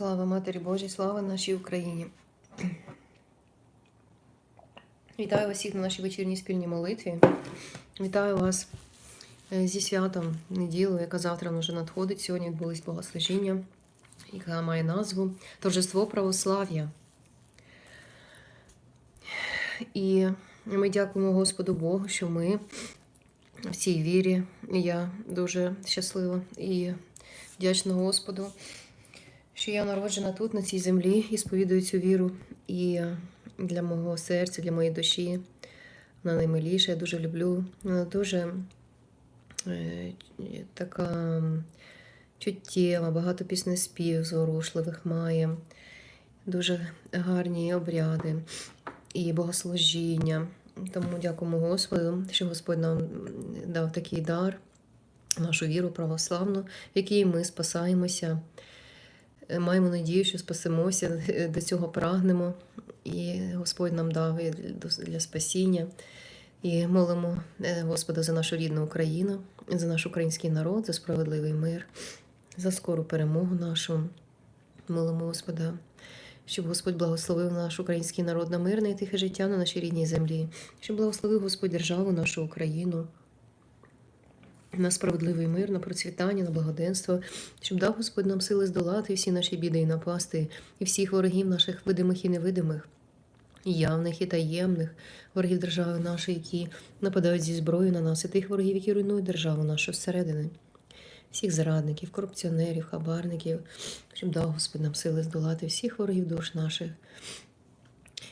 Слава Матері Божій, слава нашій Україні. Вітаю вас всіх на нашій вечірній спільній молитві. Вітаю вас е, зі святом неділю, яка завтра вже надходить. Сьогодні відбулись богослужіння, яка має назву Торжество православ'я. І ми дякуємо Господу Богу, що ми в цій вірі. Я дуже щаслива і вдячна Господу що я народжена тут, на цій землі, і сповідую цю віру. І для мого серця, для моєї душі вона наймиліша. Я дуже люблю. Вона дуже е, така чуттєва, багато піснеспів зворушливих має, дуже гарні обряди і богослужіння. Тому дякуємо Господу, що Господь нам дав такий дар, нашу віру православну, в якій ми спасаємося. Маємо надію, що спасемося, до цього прагнемо, і Господь нам дав для спасіння. І молимо е, Господа за нашу рідну Україну, за наш український народ, за справедливий мир, за скору перемогу нашу. Молимо Господа, щоб Господь благословив наш український народ на мирне і тихе життя на нашій рідній землі, щоб благословив Господь державу, нашу Україну на справедливий мир, на процвітання, на благоденство, щоб дав Господь нам сили здолати всі наші біди і напасти, і всіх ворогів наших видимих і невидимих, явних і таємних, ворогів держави нашої, які нападають зі зброєю на нас, і тих ворогів, які руйнують державу нашу зсередини. Всіх зрадників, корупціонерів, хабарників, щоб дав Господь нам сили здолати всіх ворогів душ наших,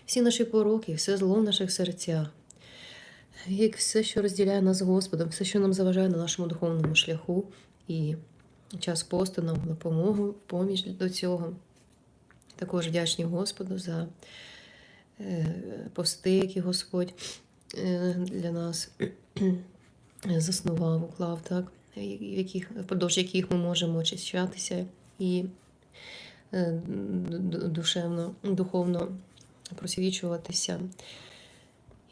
всі наші пороки, все зло в наших серцях, як все, що розділяє нас з Господом, все, що нам заважає на нашому духовному шляху, і час посту нам допомогу, поміч до цього. Також вдячні Господу за е, пости, які Господь е, для нас заснував, уклав, так, яких, впродовж яких ми можемо очищатися і е, душевно, духовно просвічуватися.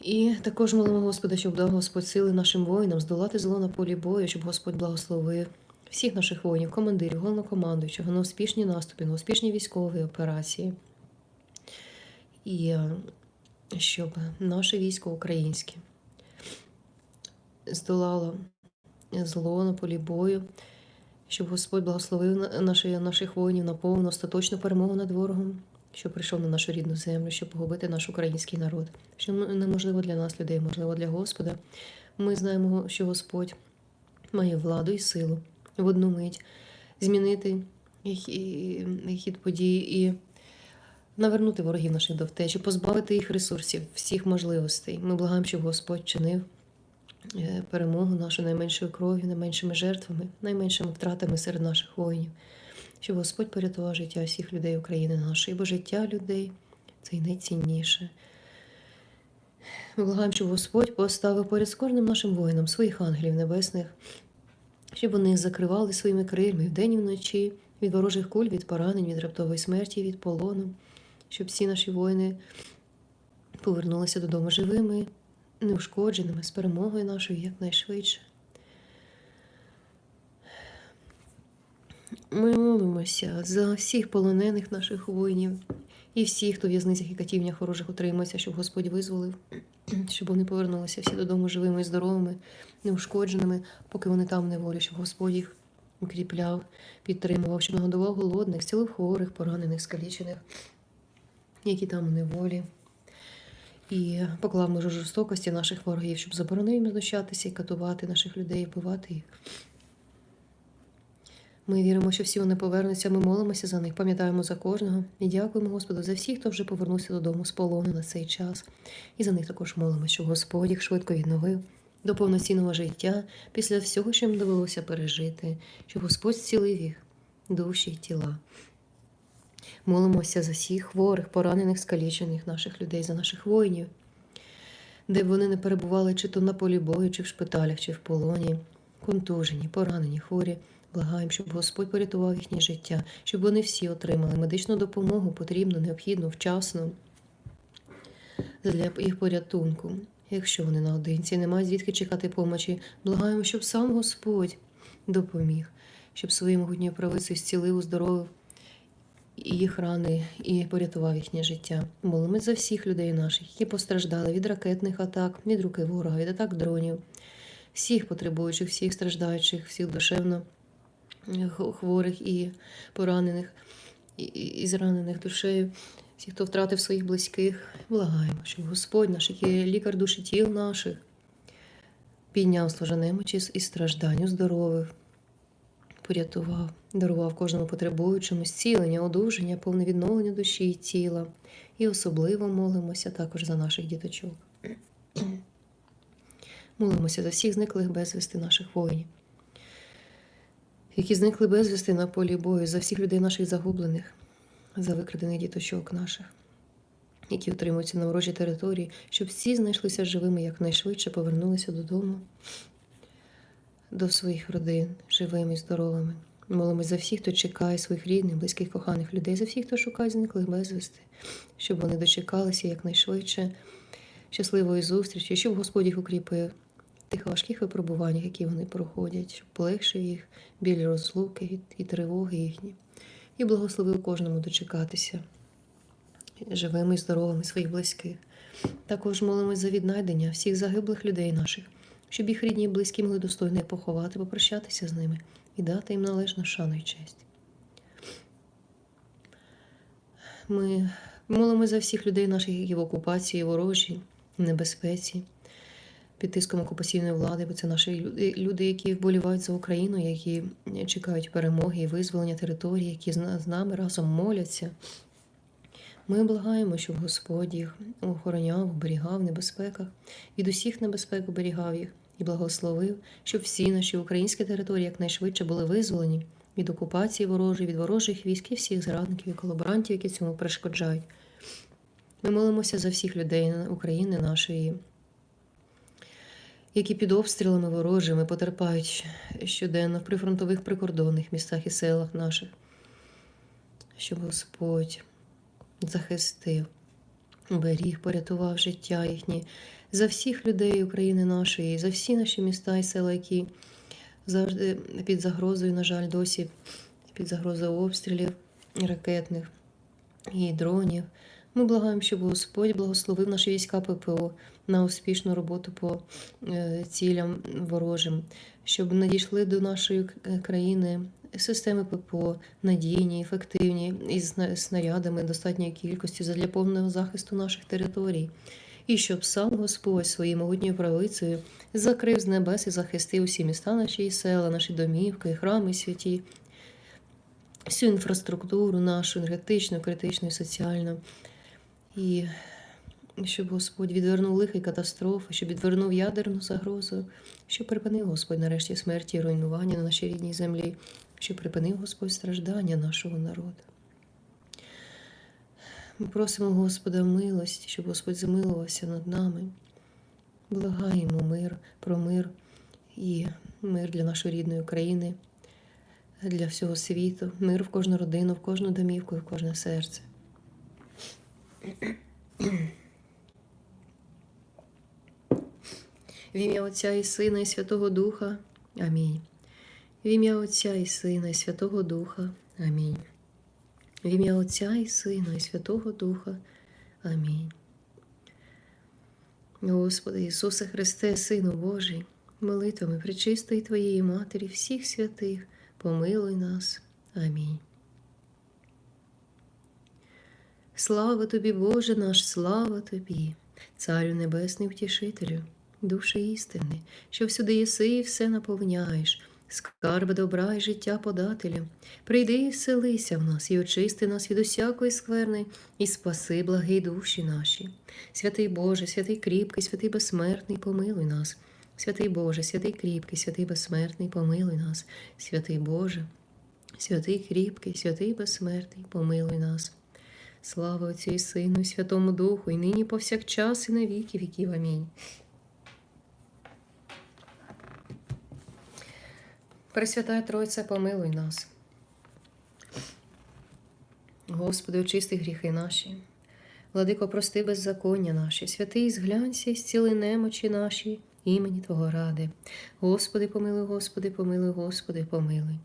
І також молимо Господа, щоб дав Господь сили нашим воїнам здолати зло на полі бою, щоб Господь благословив всіх наших воїнів, командирів, головнокомандуючих на успішні наступи, на успішні військові операції. І е, щоб наше військо українське здолало зло на полі бою, щоб Господь благословив наших воїнів на повну остаточну перемогу над ворогом що прийшов на нашу рідну землю, щоб погубити наш український народ. Що неможливо для нас, людей, можливо для Господа. Ми знаємо, що Господь має владу і силу в одну мить змінити хід подій і навернути ворогів наших до втечі, позбавити їх ресурсів, всіх можливостей. Ми благаємо, щоб Господь чинив е, перемогу нашу найменшою кров'ю, найменшими жертвами, найменшими втратами серед наших воїнів щоб Господь порятував життя всіх людей України нашої, бо життя людей це й найцінніше. Ми благаємо, щоб Господь поставив поряд з кожним нашим воїном своїх ангелів небесних, щоб вони закривали своїми крильми вдень і вночі від ворожих куль, від поранень, від раптової смерті, від полону, щоб всі наші воїни повернулися додому живими, неушкодженими, з перемогою нашою якнайшвидше. Ми молимося за всіх полонених наших воїнів і всіх, хто в в'язницях і катівнях ворожих утримується, щоб Господь визволив, щоб вони повернулися всі додому живими і здоровими, неушкодженими, поки вони там в неволі, щоб Господь їх укріпляв, підтримував, щоб нагодував голодних, зцілив хворих, поранених, скалічених, які там у неволі. І поклав межу жорстокості наших ворогів, щоб заборонив їм знущатися і катувати наших людей, вбивати їх. Ми віримо, що всі вони повернуться, ми молимося за них, пам'ятаємо за кожного і дякуємо Господу за всіх, хто вже повернувся додому з полону на цей час. І за них також молимося, щоб Господь їх швидко відновив до повноцінного життя після всього, що їм довелося пережити, щоб Господь зцілив їх, душі й тіла. Молимося за всіх хворих, поранених, скалічених наших людей, за наших воїнів, де б вони не перебували чи то на полі бою, чи в шпиталях, чи в полоні, контужені, поранені, хворі. Благаємо, щоб Господь порятував їхнє життя, щоб вони всі отримали медичну допомогу, потрібну, необхідну, вчасну для їх порятунку. Якщо вони наодинці, не мають звідки чекати помочі, благаємо, щоб сам Господь допоміг, щоб своєю могутньою правицею зцілив, оздоровив їх рани і порятував їхнє життя. Молимось за всіх людей наших, які постраждали від ракетних атак, від руки ворога, від атак дронів, всіх потребуючих, всіх страждаючих, всіх душевно хворих і поранених, і, і зранених душею, всіх, хто втратив своїх близьких, благаємо, щоб Господь наш, який лікар душі тіл наших, підняв служа немочі і страждань, оздоровив, порятував, дарував кожному потребуючому зцілення, одужання, повне відновлення душі і тіла. І особливо молимося також за наших діточок. Молимося за всіх зниклих безвісти наших воїнів, які зникли безвісти на полі бою, за всіх людей наших загублених, за викрадених діточок наших, які утримуються на ворожій території, щоб всі знайшлися живими якнайшвидше, повернулися додому, до своїх родин, живими і здоровими. Молимось за всіх, хто чекає своїх рідних, близьких, коханих людей, за всіх, хто шукає зниклих безвісти, щоб вони дочекалися якнайшвидше щасливої зустрічі, щоб Господь їх укріпив тих важких випробуваннях, які вони проходять, щоб полегшив їх біль розлуки і- тривоги їхні, і благословив кожному дочекатися живими і здоровими своїх близьких. Також молимось за віднайдення всіх загиблих людей наших, щоб їх рідні і близькі могли достойно поховати, попрощатися з ними і дати їм належну шану і честь. Ми молимось за всіх людей наших, які в окупації, ворожі, небезпеці, під тиском окупаційної влади, бо це наші люди, люди, які вболівають за Україну, які чекають перемоги і визволення території, які з нами разом моляться. Ми благаємо, щоб Господь їх охороняв, оберігав в небезпеках, від усіх небезпек оберігав їх і благословив, щоб всі наші українські території якнайшвидше були визволені від окупації ворожої, від ворожих військ і всіх зрадників і колаборантів, які цьому перешкоджають. Ми молимося за всіх людей України нашої, які під обстрілами ворожими потерпають щоденно в прифронтових прикордонних містах і селах наших, щоб Господь захистив, беріг, порятував життя їхнє за всіх людей України нашої, за всі наші міста і села, які завжди під загрозою, на жаль, досі під загрозою обстрілів ракетних і дронів. Ми благаємо, щоб Господь благословив наші війська ППО на успішну роботу по е, цілям ворожим, щоб надійшли до нашої країни системи ППО надійні, ефективні із снарядами достатньої кількості для повного захисту наших територій. І щоб сам Господь своєю могутньою правицею закрив з небес і захистив усі міста наші села, наші домівки, храми святі, всю інфраструктуру нашу, енергетичну, критичну і соціальну. І щоб Господь відвернув лихі катастрофи, щоб відвернув ядерну загрозу, щоб припинив Господь нарешті смерті і руйнування на нашій рідній землі, щоб припинив Господь страждання нашого народу. Ми просимо Господа милості, щоб Господь змилувався над нами. Благаємо мир про мир і мир для нашої рідної України, для всього світу, мир в кожну родину, в кожну домівку і в кожне серце. В ім'я Отця і Сина, і Святого Духа. Амінь. В ім'я Отця і Сина, і Святого Духа. Амінь. В ім'я Отця і Сина, і Святого Духа. Амінь. Господи Ісусе Христе, Сину Божий, молитвами пречистої Твоєї Матері, всіх святих, помилуй нас. Амінь. Слава тобі, Боже наш, слава тобі, Царю Небесний Втішителю, душі істини, що всюди єси і все наповняєш, скарби добра і життя подателю. Прийди і вселися в нас, і очисти нас від усякої скверни, і спаси благі душі наші. Святий Боже, святий кріпкий, святий безсмертний, помилуй нас. Святий Боже, святий кріпкий, святий безсмертний, помилуй нас. Святий Боже, святий кріпкий, святий безсмертний, помилуй нас. Слава Отцю і Сину, і Святому Духу, і нині повсякчас, і на віки віків. Амінь. Пресвятая Тройця, помилуй нас. Господи, очисти гріхи наші. Владико, прости беззаконня наші, святий зглянься і зціли немочі наші, імені Твого ради. Господи, помилуй, Господи, помилуй, Господи, помилуй.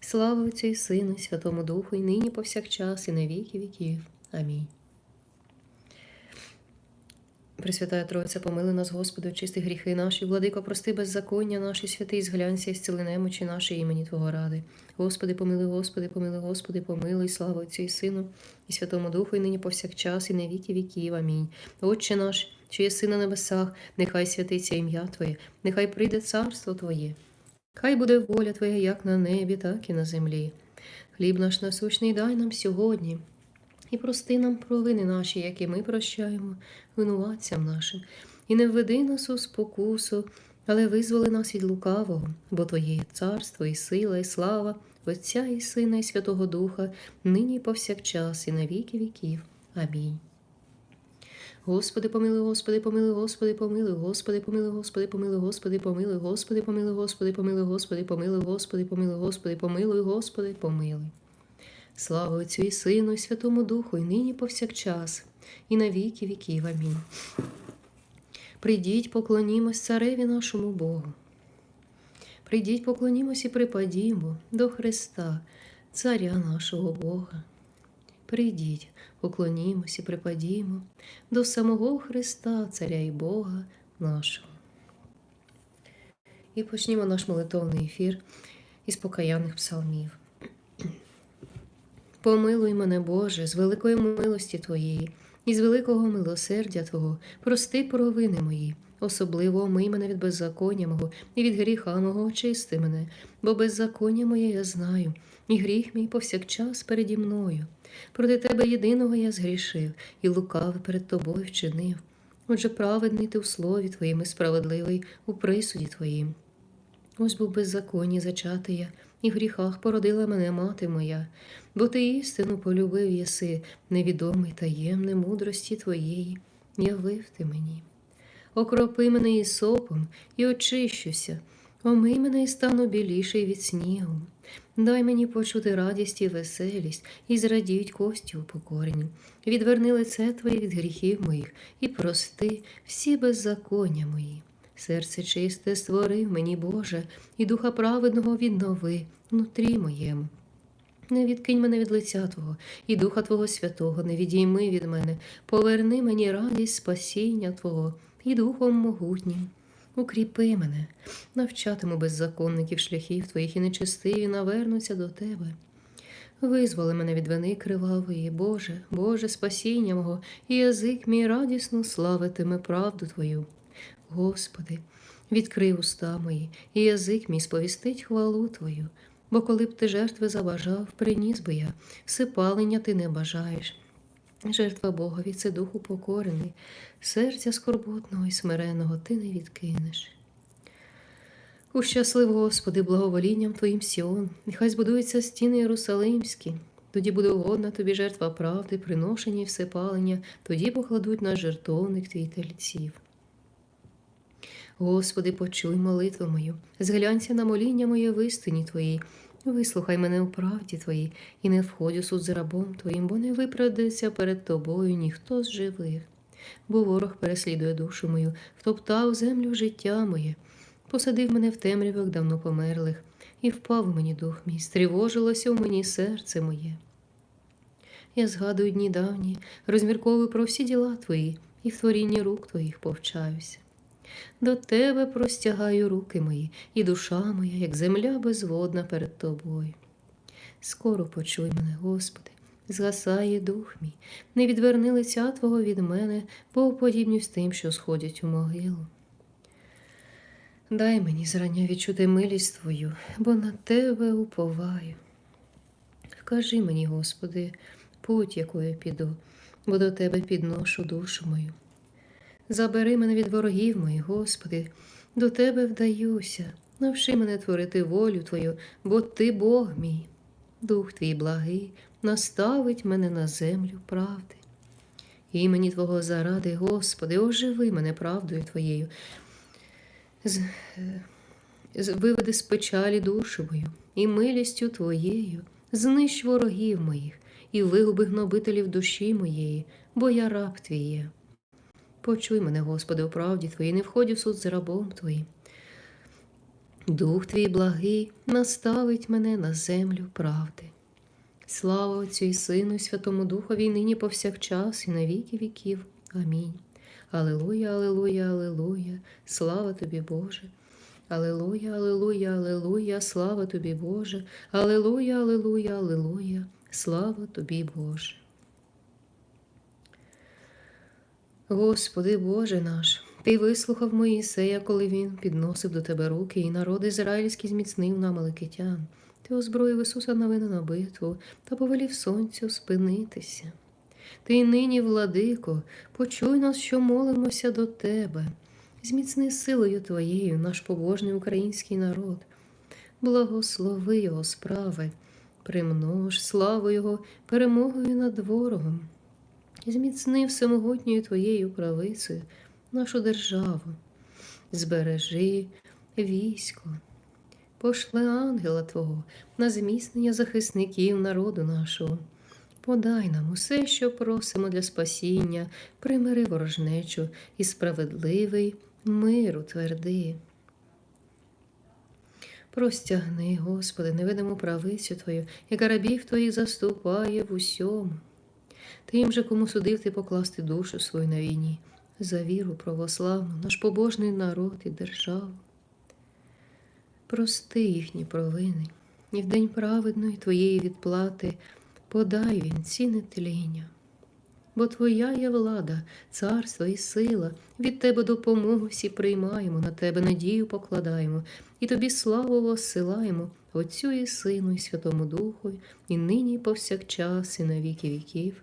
Слава Отцю і Сину, і Святому Духу, і нині повсякчас, і на віки віків. Амінь. Пресвятая Тройця, помили нас, Господи, очисти гріхи наші, владико, прости беззаконня наші, святий, зглянься і зціли немочі наші імені Твого ради. Господи, помили, Господи, помили, Господи, помилуй, слава Отцю і Сину, і Святому Духу, і нині повсякчас, і на віки віків. Амінь. Отче наш, що єси на небесах, нехай святиться ім'я Твоє, нехай прийде царство Твоє. Хай буде воля Твоя як на небі, так і на землі. Хліб наш насущний дай нам сьогодні, і прости нам провини наші, які ми прощаємо винуватцям нашим, і не введи нас у спокусу, але визволи нас від лукавого, бо Твоє є царство, і сила, і слава, Отця і Сина, і Святого Духа, нині і повсякчас, і на віки віків. Амінь. Господи, помилуй, Господи, помилуй, Господи, помилуй, Господи, помилуй, Господи, помилуй, Господи, помилуй, Господи, помилуй, Господи, помилуй, Господи, помилуй, Господи, помилуй, Господи, помилуй, Господи, помилуй. Слава Отцю і Сину, і Святому Духу, і нині повсякчас, і на віки віків. Амінь. Прийдіть, поклонімось цареві нашому Богу. Прийдіть, поклонімось і припадімо до Христа, Царя нашого Бога. Прийдіть, поклонімось і припадімо до самого Христа, Царя і Бога нашого. І почнімо наш молитовний ефір із покаянних псалмів. Помилуй мене, Боже, з великої милості Твоєї і з великого милосердя Твого, прости провини мої, особливо омий мене від беззаконня мого і від гріха мого очисти мене, бо беззаконня моє я знаю, і гріх мій повсякчас переді мною. Проти тебе єдиного я згрішив, і лукавий перед тобою вчинив. Отже, праведний ти в слові Твоїм і справедливий у присуді Твоїм. Ось був беззаконні зачатий я, і в гріхах породила мене мати моя, бо ти істину полюбив єси, невідомий таємне мудрості твоєї, явив ти мені. Окропи мене ісопом і очищуся, омий мене і стану біліший від снігу. Дай мені почути радість і веселість, і зрадіють кості у упокорені. Відверни лице Твоє від гріхів моїх, і прости всі беззаконня мої. Серце чисте створив мені, Боже, і духа праведного віднови внутрі моєму. Не відкинь мене від лиця Твого, і Духа Твого Святого не відійми від мене, поверни мені радість спасіння Твого і Духом могутнім. Укріпи мене, навчатиму беззаконників шляхів Твоїх і нечестиві навернуться до Тебе. Визволи мене від вини кривавої, Боже, Боже, спасіння мого, і язик мій радісно славитиме правду Твою. Господи, відкрий уста мої, і язик мій сповістить хвалу Твою, бо коли б ти жертви забажав, приніс би я, всипалення ти не бажаєш. Жертва Богові це дух упокорений, серця скорботного і смиреного ти не відкинеш. Ущаслив, Господи, благоволінням Твоїм Сіон, нехай збудуються стіни Єрусалимські, тоді буде угодна тобі жертва правди, приношення і всепалення, тоді покладуть на жертовник твій тельців. Господи, почуй молитву мою, зглянься на моління моє в істині Твоїй, вислухай мене у правді Твоїй, і не входь у суд з рабом Твоїм, бо не виправдається перед Тобою ніхто з живих. Бо ворог переслідує душу мою, втоптав землю життя моє, посадив мене в темрявах давно померлих, і впав мені дух мій, стривожилося в мені серце моє. Я згадую дні давні, розмірковую про всі діла Твої, і в творінні рук Твоїх повчаюся. До тебе простягаю руки мої, і душа моя, як земля безводна перед тобою. Скоро почуй мене, Господи, згасає дух мій, не відверни лиця Твого від мене, бо подібнюсь тим, що сходять у могилу. Дай мені зрання відчути милість Твою, бо на Тебе уповаю. Вкажи мені, Господи, путь, якою піду, бо до Тебе підношу душу мою. Забери мене від ворогів моїх, Господи, до Тебе вдаюся, навчи мене творити волю Твою, бо Ти Бог мій, Дух Твій благий, наставить мене на землю правди. Імені Твого заради, Господи, оживи мене правдою Твоєю, з, з, виведи з печалі душу мою і милістю Твоєю, знищ ворогів моїх і вигуби гнобителів душі моєї, бо я раб Твій є. Почуй мене, Господи, у правді Твоїй, не входь у суд з рабом Твоїм. Дух твій благий наставить мене на землю правди. Слава Отцю і Сину, і Святому Духові, і нині повсякчас, і на віки віків. Амінь. Алилуя, алилуя, алилуя, слава тобі, Боже. Алилуя, алилуя, алилуя, слава тобі, Боже. Алилуя, алилуя, алилуя, слава тобі, Боже. Господи Боже наш, Ти вислухав Моїсея, коли він підносив до Тебе руки, і народ ізраїльський зміцнив на Маликитян. Ти озброїв Ісуса Навина на битву та повелів сонцю спинитися. Ти нині, владико, почуй нас, що молимося до Тебе. Зміцни силою Твоєю наш побожний український народ. Благослови Його справи, примнож славу Його перемогою над ворогом. Зміцни всемогутньою Твоєю правицею нашу державу. Збережи військо, пошли ангела Твого на зміцнення захисників народу нашого. Подай нам усе, що просимо для спасіння, примири ворожнечу і справедливий мир утверди. Простягни, Господи, невидиму правицю Твою, яка рабів Твоїх заступає в усьому. Тим же, кому судив ти покласти душу свою на війні, за віру православну, наш побожний народ і державу. Прости їхні провини, і в день праведної Твоєї відплати подай він ціни тління. Бо Твоя є влада, царство і сила, від Тебе допомогу всі приймаємо, на Тебе надію покладаємо, і Тобі славу воссилаємо, Отцю і Сину, і Святому Духу, і нині, повсякчас, і на віки віків.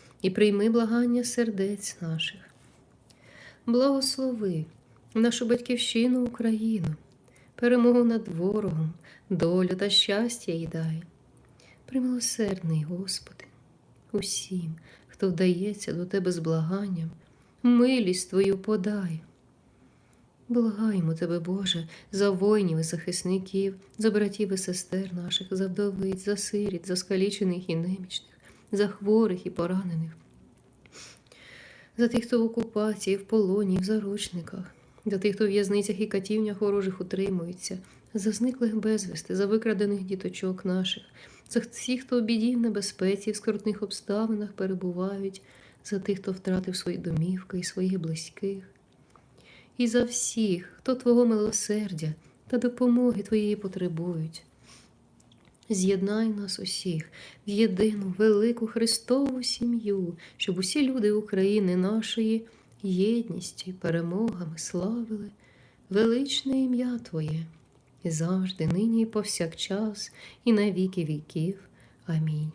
і прийми благання сердець наших. Благослови нашу батьківщину Україну, перемогу над ворогом, долю та щастя їй дай. Примилосердний, Господи, усім, хто вдається до Тебе з благанням, милість Твою подай. Благаємо Тебе, Боже, за воїнів і захисників, за братів і сестер наших, за вдовиць, за сиріт, за скалічених і немічних, за хворих і поранених, за тих, хто в окупації, в полоні, в заручниках, за тих, хто в в'язницях і катівнях ворожих утримується, за зниклих безвісти, за викрадених діточок наших, за всіх, хто в біді в небезпеці, в скрутних обставинах перебувають, за тих, хто втратив свої домівки і своїх близьких, і за всіх, хто Твого милосердя та допомоги Твоєї потребують. З'єднай нас усіх в єдину велику Христову сім'ю, щоб усі люди України нашої єдністю і перемогами славили величне ім'я Твоє, і завжди, нині і повсякчас, і на віки віків. Амінь.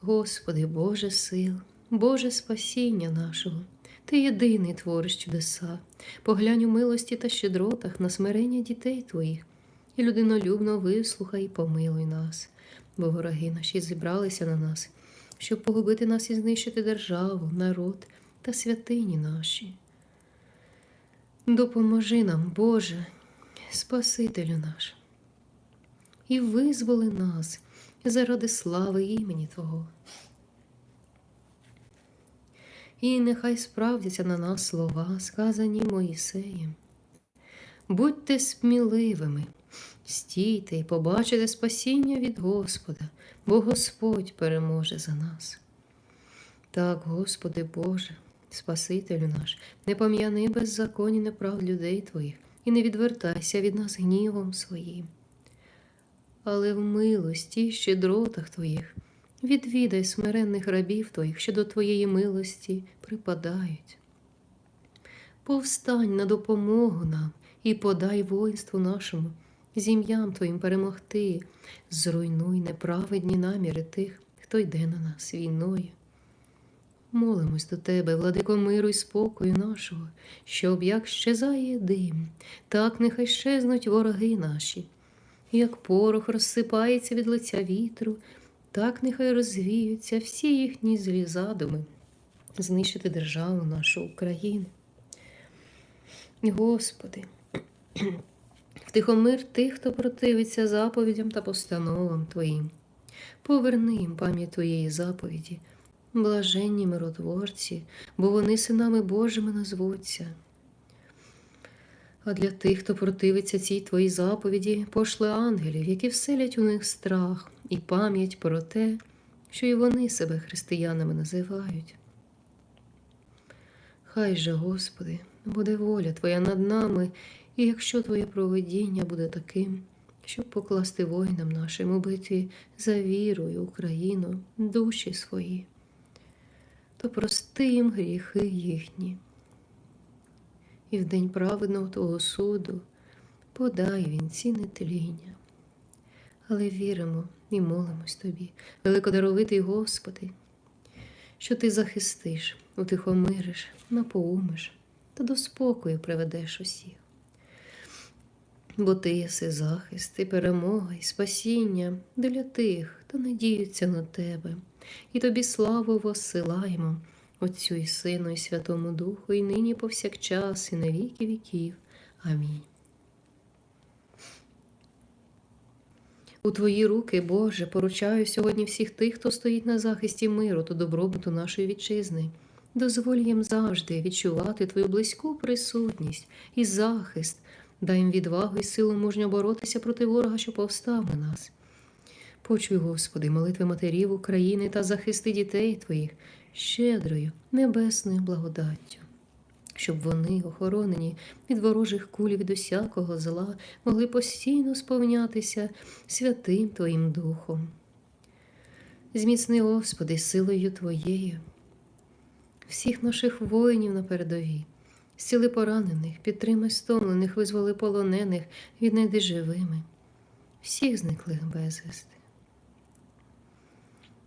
Господи, Боже сил, Боже спасіння нашого, Ти єдиний твориш чудеса, поглянь у милості та щедротах на смирення дітей Твоїх, і людинолюбно вислухай і помилуй нас, бо вороги наші зібралися на нас, щоб погубити нас і знищити державу, народ та святині наші. Допоможи нам, Боже, Спасителю наш, і визволи нас заради слави імені Твого. І нехай справдяться на нас слова, сказані Моїсеєм. Будьте сміливими, стійте і побачите спасіння від Господа, бо Господь переможе за нас. Так, Господи Боже, Спасителю наш, не пом'яни беззаконні неправд людей Твоїх і не відвертайся від нас гнівом своїм. Але в милості і щедротах Твоїх відвідай смиренних рабів Твоїх, що до Твоєї милості припадають. Повстань на допомогу нам і подай воїнству нашому, зім'ям Твоїм перемогти, зруйнуй неправедні наміри тих, хто йде на нас війною. Молимось до тебе, владико миру і спокою нашого, щоб як щезає дим, так нехай щезнуть вороги наші, як порох розсипається від лиця вітру, так нехай розвіються всі їхні злі задуми, знищити державу нашу Україну. Господи, втихомир тих, хто противиться заповідям та постановам Твоїм. Поверни їм пам'ять Твоєї заповіді, блаженні миротворці, бо вони синами Божими назвуться. А для тих, хто противиться цій твоїй заповіді, пошли ангелів, які вселять у них страх і пам'ять про те, що і вони себе християнами називають. Хай же, Господи, буде воля Твоя над нами, і якщо Твоє провидіння буде таким, щоб покласти воїнам нашим у битві за віру і Україну душі свої, то прости їм гріхи їхні. І в день праведного Твого суду подай вінці нетління. Але віримо і молимось Тобі, великодаровитий Господи, що Ти захистиш, утихомириш, напоумиш та до спокою приведеш усіх. Бо ти єси захист, і перемога, і спасіння для тих, хто надіється на тебе, і тобі славу воссилаємо, Отцю і Сину, і Святому Духу, і нині повсякчас, і на віки віків. Амінь. У Твої руки, Боже, поручаю сьогодні всіх тих, хто стоїть на захисті миру та добробуту нашої вітчизни. Дозволь їм завжди відчувати Твою близьку присутність і захист, дай їм відвагу і силу мужньо боротися проти ворога, що повстав на нас. Почуй, Господи, молитви матерів України та захисти дітей Твоїх щедрою, небесною благодаттю, щоб вони, охоронені від ворожих куль від усякого зла, могли постійно сповнятися святим Твоїм Духом. Зміцни, Господи, силою Твоєю, всіх наших воїнів на передовій, зціли поранених, підтримай стомлених, визволи полонених, віднайди живими, всіх зниклих безвісти.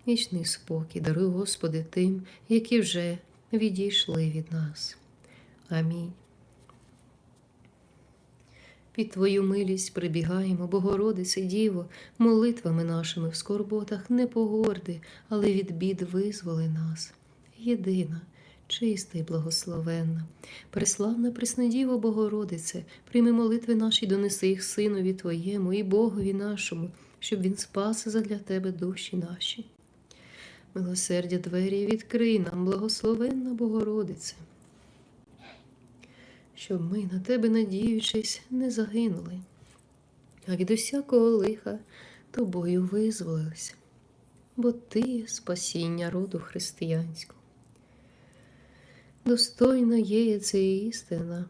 Вічний спокій, даруй, Господи, тим, які вже відійшли від нас. Амінь. Під Твою милість прибігаємо, Богородице Діво, молитвами нашими в скорботах не погорди, але від бід визволи нас. Єдина, чиста й благословенна, преславна Преснодіво Богородице, прийми молитви наші, донеси їх Синові Твоєму і Богові нашому, щоб Він спас задля Тебе душі наші. Милосердя двері відкрий нам, благословенна Богородице, щоб ми на тебе, надіючись, не загинули, а від усякого лиха тобою визволилися, бо ти спасіння роду християнського. Достойно є це істина,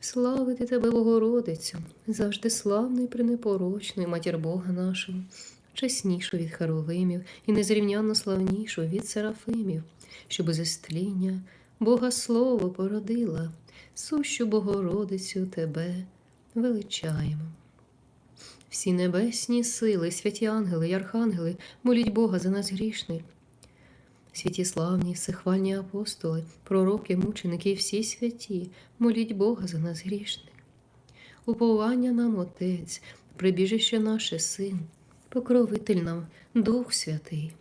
славити тебе, Богородицю, завжди славний, пренепорочний матір Бога нашого чеснішу від Харовимів і незрівняно славнішу від Серафимів, що без істління Бога Слово породила, сущу Богородицю Тебе величаємо. Всі небесні сили, святі ангели й архангели моліть Бога за нас грішних. Святі славні, всехвальні апостоли, пророки, мученики всі святі, моліть Бога за нас грішних. Уповання нам Отець, прибіжище наше Син покровитель нам Дух Святий,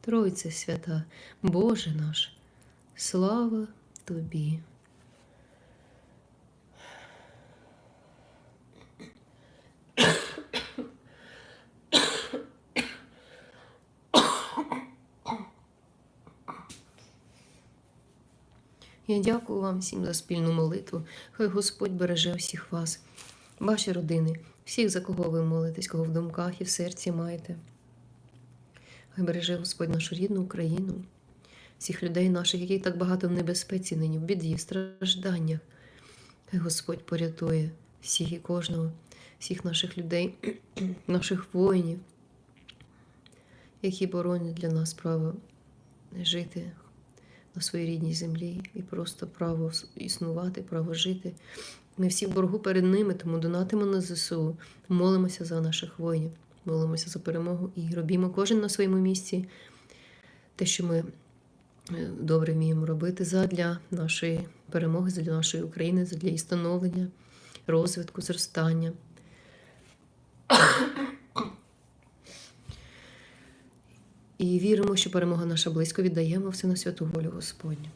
Тройце свята, Боже наш, слава Тобі. Я дякую вам всім за спільну молитву. Хай Господь береже всіх вас, ваші родини всіх, за кого ви молитесь, кого в думках і в серці маєте. Хай береже Господь нашу рідну Україну, всіх людей наших, які так багато в небезпеці нині, в біді, в стражданнях. Хай Господь порятує всіх і кожного, всіх наших людей, наших воїнів, які боронять для нас право жити на своїй рідній землі і просто право існувати, право жити. Ми всі в боргу перед ними, тому донатимо на ЗСУ, молимося за наших воїнів, молимося за перемогу і робімо кожен на своєму місці те, що ми е, добре вміємо робити задля нашої перемоги, задля нашої України, задля її становлення, розвитку, зростання. І віримо, що перемога наша близько віддаємо все на святу волю Господню.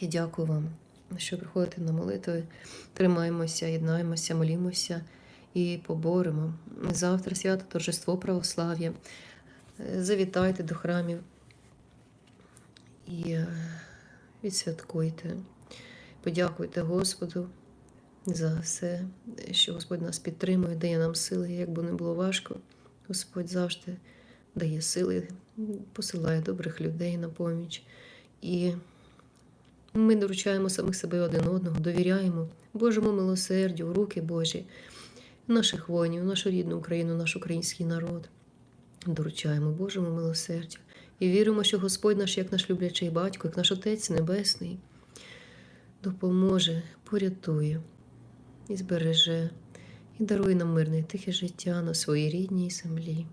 І дякую вам, що приходите на молитви, тримаємося, єднаємося, молімося і поборемо. Завтра свято торжество православ'я. Завітайте до храмів і е, відсвяткуйте. Подякуйте Господу за все, що Господь нас підтримує, дає нам сили, як би не було важко. Господь завжди дає сили, посилає добрих людей на поміч. І ми доручаємо самих себе один одного, довіряємо Божому милосердю, в руки Божі, наших воїнів, нашу рідну Україну, наш український народ. Доручаємо Божому милосердю і віримо, що Господь наш, як наш люблячий батько, як наш Отець Небесний, допоможе, порятує і збереже, і дарує нам мирне тихе життя на своїй рідній землі.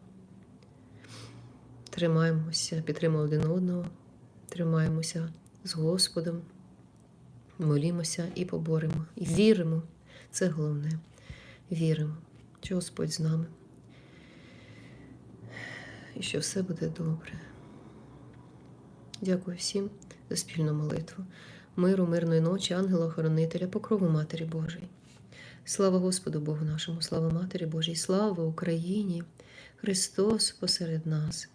Тримаємося, підтримуємо один одного, тримаємося з Господом, молімося і поборемо. І віримо, це головне. Віримо, що Господь з нами. І що все буде добре. Дякую всім за спільну молитву. Миру, мирної ночі, ангела-охоронителя, покрову Матері Божої. Слава Господу Богу нашому, слава Матері Божій, слава Україні! Христос посеред нас.